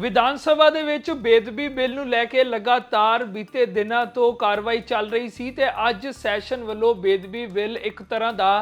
ਵਿਧਾਨ ਸਭਾ ਦੇ ਵਿੱਚ ਬੇਦਬੀ ਬਿੱਲ ਨੂੰ ਲੈ ਕੇ ਲਗਾਤਾਰ ਬੀਤੇ ਦਿਨਾਂ ਤੋਂ ਕਾਰਵਾਈ ਚੱਲ ਰਹੀ ਸੀ ਤੇ ਅੱਜ ਸੈਸ਼ਨ ਵੱਲੋਂ ਬੇਦਬੀ ਬਿੱਲ ਇੱਕ ਤਰ੍ਹਾਂ ਦਾ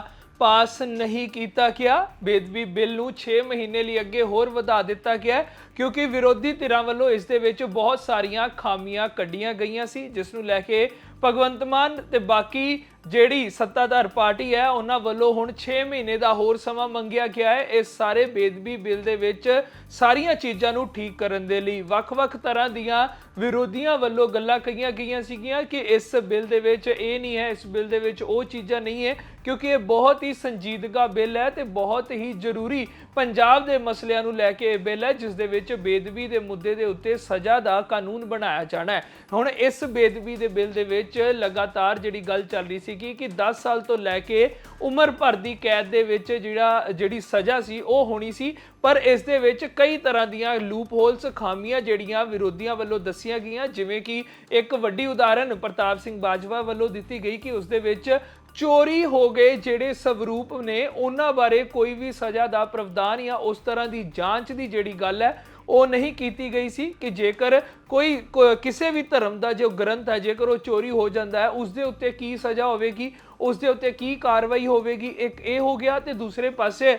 ਪਾਸ ਨਹੀਂ ਕੀਤਾ ਗਿਆ। ਬੇਦਬੀ ਬਿੱਲ ਨੂੰ 6 ਮਹੀਨੇ ਲਈ ਅੱਗੇ ਹੋਰ ਵਧਾ ਦਿੱਤਾ ਗਿਆ ਕਿਉਂਕਿ ਵਿਰੋਧੀ ਧਿਰਾਂ ਵੱਲੋਂ ਇਸ ਦੇ ਵਿੱਚ ਬਹੁਤ ਸਾਰੀਆਂ ਖਾਮੀਆਂ ਕੱਢੀਆਂ ਗਈਆਂ ਸੀ, ਜਿਸ ਨੂੰ ਲੈ ਕੇ ਭਗਵੰਤ ਮਾਨ ਤੇ ਬਾਕੀ ਜਿਹੜੀ ਸੱਤਾਧਾਰ ਪਾਰਟੀ ਹੈ, ਉਹਨਾਂ ਵੱਲੋਂ ਹੁਣ 6 ਮਹੀਨੇ ਦਾ ਹੋਰ ਸਮਾਂ ਮੰਗਿਆ ਗਿਆ ਹੈ। ਇਸ ਸਾਰੇ ਬੇਦਬੀ ਬਿੱਲ ਦੇ ਵਿੱਚ ਸਾਰੀਆਂ ਚੀਜ਼ਾਂ ਨੂੰ ਠੀਕ ਕਰਨ ਦੇ ਲਈ ਵੱਖ-ਵੱਖ ਤਰ੍ਹਾਂ ਦੀਆਂ ਵਿਰੋਧੀਆਂ ਵੱਲੋਂ ਗੱਲਾਂ ਕਹੀਆਂ ਗਈਆਂ ਸੀਗੀਆਂ ਕਿ ਇਸ ਬਿੱਲ ਦੇ ਵਿੱਚ ਇਹ ਨਹੀਂ ਹੈ, ਇਸ ਬਿੱਲ ਦੇ ਵਿੱਚ ਉਹ ਚੀਜ਼ਾਂ ਨਹੀਂ ਹੈ, ਕਿਉਂਕਿ ਇਹ ਬਹੁਤ ਹੀ ਸੰਜੀਦਗਾ ਬਿੱਲ ਹੈ ਤੇ ਬਹੁਤ ਹੀ ਜ਼ਰੂਰੀ ਪੰਜਾਬ ਦੇ ਮਸਲਿਆਂ ਨੂੰ ਲੈ ਕੇ ਇਹ ਬਿੱਲ ਹੈ, ਜਿਸ ਦੇ ਵਿੱਚ ਬੇਦਬੀ ਦੇ ਮੁੱਦੇ ਦੇ ਉੱਤੇ ਸਜ਼ਾ ਦਾ ਕਾਨੂੰਨ ਬਣਾਇਆ ਜਾਣਾ ਹੈ। ਹੁਣ ਇਸ ਬੇਦਬੀ ਦੇ ਬਿੱਲ ਦੇ ਵਿੱਚ ਲਗਾਤਾਰ ਜਿਹੜੀ ਗੱਲ ਚੱਲ ਰਹੀ ਸੀ ਕਿ 10 ਸਾਲ ਤੋਂ ਲੈ ਕੇ ਉਮਰ ਭਰ ਦੀ ਕੈਦ ਦੇ ਵਿੱਚ ਜਿਹੜਾ, ਜਿਹੜੀ ਸਜ਼ਾ ਸੀ, ਉਹ ਹੋਣੀ ਸੀ। ਪਰ ਇਸ ਦੇ ਵਿੱਚ ਕਈ ਤਰ੍ਹਾਂ ਦੀਆਂ ਲੂਪ ਹੋਲਸ ਖਾਮੀਆਂ ਜਿਹੜੀਆਂ ਵਿਰੋਧੀਆਂ ਵੱਲੋਂ ਦੱਸੀਆਂ ਗਈਆਂ, ਜਿਵੇਂ ਕਿ ਇੱਕ ਵੱਡੀ ਉਦਾਹਰਨ ਪ੍ਰਤਾਪ ਸਿੰਘ ਬਾਜਵਾ ਵੱਲੋਂ ਦਿੱਤੀ ਗਈ ਕਿ ਉਸ ਦੇ ਵਿੱਚ ਚੋਰੀ ਹੋ ਗਏ ਜਿਹੜੇ ਸਵਰੂਪ ਨੇ, ਉਹਨਾਂ ਬਾਰੇ ਕੋਈ ਵੀ ਸਜ਼ਾ ਦਾ ਪ੍ਰਾਵਧਾਨ ਜਾਂ ਉਸ ਤਰ੍ਹਾਂ ਦੀ ਜਾਂਚ ਦੀ ਜਿਹੜੀ ਗੱਲ ਹੈ ਉਹ ਨਹੀਂ ਕੀਤੀ ਗਈ ਸੀ ਕਿ ਜੇਕਰ ਕੋਈ ਕਿਸੇ ਵੀ ਧਰਮ ਦਾ ਜੋ ਗ੍ਰੰਥ ਹੈ, ਜੇਕਰ ਉਹ ਚੋਰੀ ਹੋ ਜਾਂਦਾ ਹੈ ਉਸ ਦੇ ਉੱਤੇ ਕੀ ਸਜ਼ਾ ਹੋਵੇਗੀ ਉਸ ਦੇ ਉੱਤੇ ਕੀ ਕਾਰਵਾਈ ਹੋਵੇਗੀ, ਇੱਕ ਇਹ ਹੋ ਗਿਆ ਤੇ ਦੂਸਰੇ ਪਾਸੇ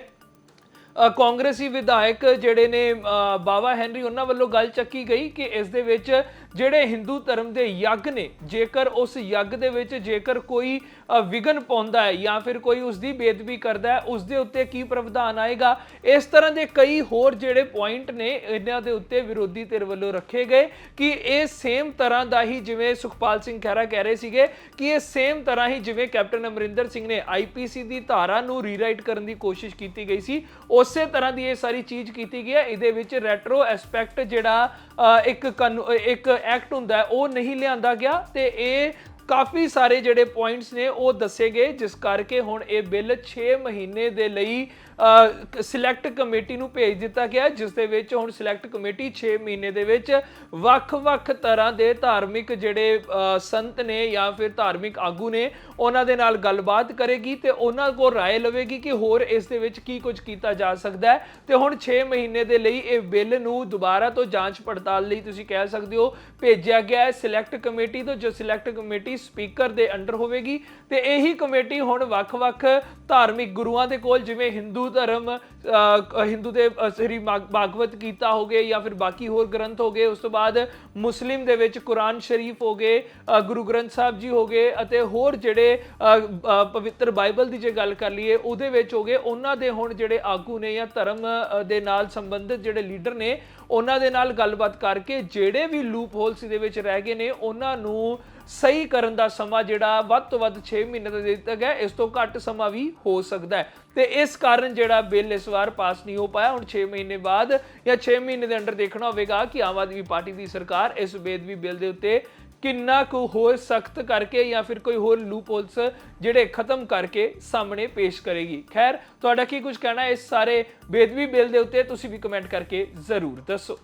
ਕਾਂਗਰਸੀ ਵਿਧਾਇਕ ਜਿਹੜੇ ਨੇ ਅ, ਬਾਵਾ ਹੈਨਰੀ ਉਹਨਾਂ ਵੱਲੋਂ ਗੱਲ ਚੱਕੀ ਗਈ ਕਿ ਇਸ ਦੇ ਵਿੱਚ ਜਿਹੜੇ ਹਿੰਦੂ ਧਰਮ ਦੇ ਯੱਗ ਨੇ ਜੇਕਰ ਉਸ ਯੱਗ ਦੇ ਵਿੱਚ ਜੇਕਰ ਕੋਈ ਅ, ਵਿਘਨ ਪਾਉਂਦਾ ਹੈ ਜਾਂ ਫਿਰ ਕੋਈ ਉਸ ਦੀ ਬੇਦਬੀ ਕਰਦਾ ਹੈ ਉਸ ਦੇ ਉੱਤੇ ਕੀ ਪ੍ਰਾਵਧਾਨ ਆਏਗਾ? ਇਸ ਤਰ੍ਹਾਂ ਦੇ ਕਈ ਹੋਰ ਜਿਹੜੇ ਪੁਆਇੰਟ ਨੇ ਇਹਨਾਂ ਦੇ ਉੱਤੇ ਵਿਰੋਧੀ ਧਿਰ ਵੱਲੋਂ ਰੱਖੇ ਗਏ ਕਿ ਇਹ ਸੇਮ ਤਰ੍ਹਾਂ ਦਾ ਹੀ ਜਿਵੇਂ ਸੁਖਪਾਲ ਸਿੰਘ ਖਹਿਰਾ ਕਹਿ ਰਹੇ ਸੀਗੇ ਕਿ ਇਹ ਸੇਮ ਤਰ੍ਹਾਂ ਹੀ ਜਿਵੇਂ ਕੈਪਟਨ ਅਮਰਿੰਦਰ ਸਿੰਘ ਨੇ ਆਈਪੀਸੀ ਦੀ ਧਾਰਾ ਨੂੰ ਰੀਰਾਈਟ ਕਰਨ ਦੀ ਕੋਸ਼ਿਸ਼ ਕੀਤੀ ਗਈ ਸੀ ਉਸ ਉਸੇ ਤਰ੍ਹਾਂ ਦੀ ਇਹ ਸਾਰੀ ਚੀਜ਼ ਕੀਤੀ ਗਈ ਹੈ। ਇਹਦੇ ਵਿੱਚ ਰੈਟਰੋ ਐਸਪੈਕਟ ਜਿਹੜਾ ਇੱਕ ਕਾਨੂ- ਇੱਕ ਐਕਟ ਹੁੰਦਾ ਉਹ ਨਹੀਂ ਲਿਆਂਦਾ ਗਿਆ ਤੇ ਇਹ ਕਾਫੀ ਸਾਰੇ ਜਿਹੜੇ ਪੁਆਇੰਟਸ ਨੇ ਉਹ ਦੱਸੇ ਗਏ ਜਿਸ ਕਰਕੇ ਹੁਣ ਇਹ ਬਿੱਲ 6 ਮਹੀਨੇ ਦੇ ਲਈ ਸਿਲੈਕਟ ਕਮੇਟੀ ਨੂੰ ਭੇਜ ਦਿੱਤਾ ਗਿਆ ਹੈ, ਜਿਸ ਦੇ ਵਿੱਚ ਹੁਣ ਸਿਲੈਕਟ ਕਮੇਟੀ 6 ਮਹੀਨੇ ਦੇ ਵਿੱਚ ਵੱਖ-ਵੱਖ ਤਰ੍ਹਾਂ ਦੇ ਧਾਰਮਿਕ ਜਿਹੜੇ ਅ, ਸੰਤ ਨੇ ਜਾਂ ਫਿਰ ਧਾਰਮਿਕ ਆਗੂ ਨੇ ਉਹਨਾਂ ਦੇ ਨਾਲ ਗੱਲਬਾਤ ਕਰੇਗੀ ਤੇ ਉਹਨਾਂ ਕੋਲ رائے ਲਵੇਗੀ ਕਿ ਹੋਰ ਇਸ ਦੇ ਵਿੱਚ ਕੀ ਕੁਝ ਕੀਤਾ ਜਾ ਸਕਦਾ ਹੈ ਤੇ ਹੁਣ 6 ਮਹੀਨੇ ਦੇ ਲਈ ਇਹ ਬਿੱਲ ਨੂੰ ਦੁਬਾਰਾ ਤੋਂ ਜਾਂਚ ਪੜਤਾਲ ਲਈ ਤੁਸੀਂ ਕਹਿ ਸਕਦੇ ਹੋ ਭੇਜਿਆ ਗਿਆ ਹੈ ਸਿਲੈਕਟ ਕਮੇਟੀ ਤੋਂ ਜੋ ਸਿਲੈਕਟ ਕਮੇਟੀ ਸਪੀਕਰ ਦੇ ਅੰਡਰ ਹੋਵੇਗੀ ਤੇ ਇਹੀ ਕਮੇਟੀ ਹੁਣ ਵੱਖ-ਵੱਖ ਧਾਰਮਿਕ ਗੁਰੂਆਂ ਦੇ ਕੋਲ, ਜਿਵੇਂ ਹਿੰਦੂ ਧਰਮ ਹਿੰਦੂ ਦੇ ਸ੍ਰੀ ਭਾਗ- ਭਾਗਵਤ ਗੀਤਾ ਹੋ ਗਏ ਜਾਂ ਫਿਰ ਬਾਕੀ ਹੋਰ ਗ੍ਰੰਥ ਹੋ ਗਏ, ਉਸ ਤੋਂ ਬਾਅਦ ਮੁਸਲਿਮ ਦੇ ਵਿੱਚ ਕੁਰਾਨ ਸ਼ਰੀਫ ਹੋ ਗਏ ਗੁਰੂ ਗ੍ਰੰਥ ਸਾਹਿਬ ਜੀ ਹੋ ਗਏ ਅਤੇ ਹੋਰ ਜਿਹੜੇ ਪਵਿੱਤਰ ਬਾਈਬਲ ਦੀ ਜੇ ਗੱਲ ਕਰ ਲਈਏ, ਉਹਦੇ ਵਿੱਚ ਹੋ ਗਏ, ਉਹਨਾਂ ਦੇ ਹੁਣ ਜਿਹੜੇ ਆਗੂ ਨੇ ਜਾਂ ਧਰਮ ਦੇ ਨਾਲ ਸੰਬੰਧਿਤ ਜਿਹੜੇ ਲੀਡਰ ਨੇ, ਉਹਨਾਂ ਦੇ ਨਾਲ ਗੱਲਬਾਤ ਕਰਕੇ ਜਿਹੜੇ ਵੀ ਲੂਪ ਹੋਲਸ ਦੇ ਵਿੱਚ ਰਹਿ ਗਏ ਨੇ, ਉਹਨਾਂ ਨੂੰ ਸਹੀ ਕਰਨ ਦਾ ਸਮਾਂ ਜਿਹੜਾ ਵੱਧ ਤੋਂ ਵੱਧ 6 ਮਹੀਨੇ ਦਾ ਦੇ ਦਿੱਤਾ ਗਿਆ, ਇਸ ਤੋਂ ਘੱਟ ਸਮਾਂ ਵੀ ਹੋ ਸਕਦਾ ਹੈ। ਤੇ ਇਸ ਕਾਰਨ ਜਿਹੜਾ ਬਿੱਲ ਇਸ ਵਾਰ ਪਾਸ ਨਹੀਂ ਹੋ ਪਾਇਆ ਹੁਣ 6 ਮਹੀਨੇ ਬਾਅਦ ਜਾਂ 6 ਮਹੀਨੇ ਦੇ ਅੰਡਰ ਦੇਖਣਾ ਹੋਵੇਗਾ ਕਿ ਆਮ ਆਦਮੀ ਪਾਰਟੀ ਦੀ ਸਰਕਾਰ ਇਸ ਬੇਦਬੀ ਬਿੱਲ ਦੇ ਉੱਤੇ ਕਿੰਨਾ ਕੁ ਹੋਰ ਸਖਤ ਕਰਕੇ ਜਾਂ ਫਿਰ ਕੋਈ ਹੋਰ ਲੂਪ ਹੋਲਸ ਜਿਹੜੇ ਖਤਮ ਕਰਕੇ ਸਾਹਮਣੇ ਪੇਸ਼ ਕਰੇਗੀ ਖੈਰ ਤੁਹਾਡਾ ਕੀ ਕੁਝ ਕਹਿਣਾ ਹੈ ਇਸ ਸਾਰੇ ਬੇਦਬੀ ਬਿੱਲ ਦੇ ਉੱਤੇ ਤੁਸੀਂ ਵੀ ਕਮੈਂਟ ਕਰਕੇ ਜ਼ਰੂਰ ਦੱਸੋ